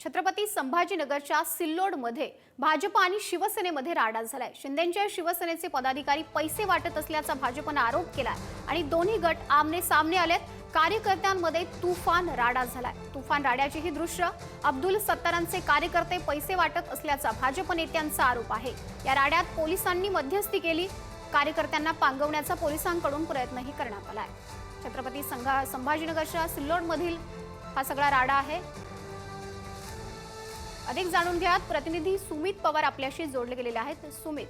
छत्रपती संभाजीनगरच्या सिल्लोडमध्ये भाजप आणि शिवसेनेमध्ये राडा झालाय. शिंदेच्या शिवसेनेचे पदाधिकारी पैसे वाटत असल्याचा भाजपनं आरोप केलाय आणि दोन्ही गट आमने सामने आलेत. कार्यकर्त्यांमध्ये तुफान राडा झालाय. तुफान राड्याची ही दृश्य अब्दुल सत्तारांचे कार्यकर्ते पैसे वाटत असल्याचा भाजप नेत्यांचा आरोप आहे. या राड्यात पोलिसांनी मध्यस्थी केली. कार्यकर्त्यांना पांगवण्याचा पोलिसांकडून प्रयत्नही करण्यात आलाय. छत्रपती संघा संभाजीनगरच्या सिल्लोडमधील हा सगळा राडा आहे. अधिक जाणून घ्या प्रतिनिधी सुमित पवार आपल्याशी जोडले गेलेले आहेत. सुमित.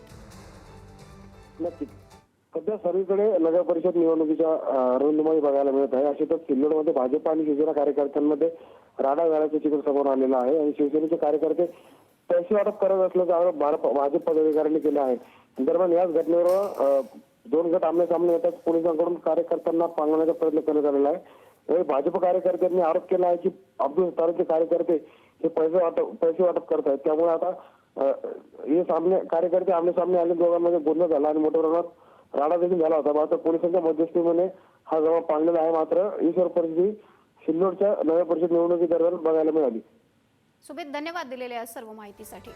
नक्कीच. सध्या सर्वीकडे नगर परिषद निवडणुकीच्या अं, रणधुमाळी बघायला मिळत आहे. अशातच सिल्लोडमध्ये भाजप आणि शिवसेना कार्यकर्त्यांमध्ये राडा घालायचं चित्र समोर आलेलं आहे आणि शिवसेनेचे कार्यकर्ते पैसे वाटप करत असल्याचा आरोप भाजप पदाधिकाऱ्यांनी केला आहे. दरम्यान याच घटनेवर दोन गट आमने सामने येतात पोलिसांकडून कार्यकर्त्यांना पांगवण्याचा प्रयत्न करण्यात आलेला आहे. भाजप कार्यकर्त्यांनी आरोप केला आहे की अब्दुल सत्तारचे कार्यकर्ते हे पैसे वाटप पैसे वाटप करतायत. त्यामुळे आता हे सामने कार्यकर्ते आमने सामने आले दोघांमध्ये बोलणं झाला आणि मोठ्या प्रमाणात राडा देखील झाला होता. मात्र पोलिसांच्या मध्यस्थीमध्ये हा जमा पाळलेला आहे. मात्र ईश्वर परिस्थिती सिल्लोडच्या नव्या परिषद निवडणुकीदरम्यान बघायला मिळाली. सुमित धन्यवाद दिलेले आहेत सर्व माहितीसाठी.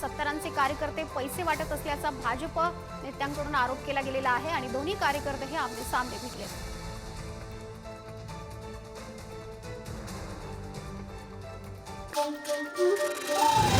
सत्तारांचे कार्यकर्ते पैसे वाटत असल्याचा भाजप नेत्यांकडून आरोप केला गेलेला आहे आणि दोन्ही कार्यकर्ते हे आमने सामने भेटले Oh, oh.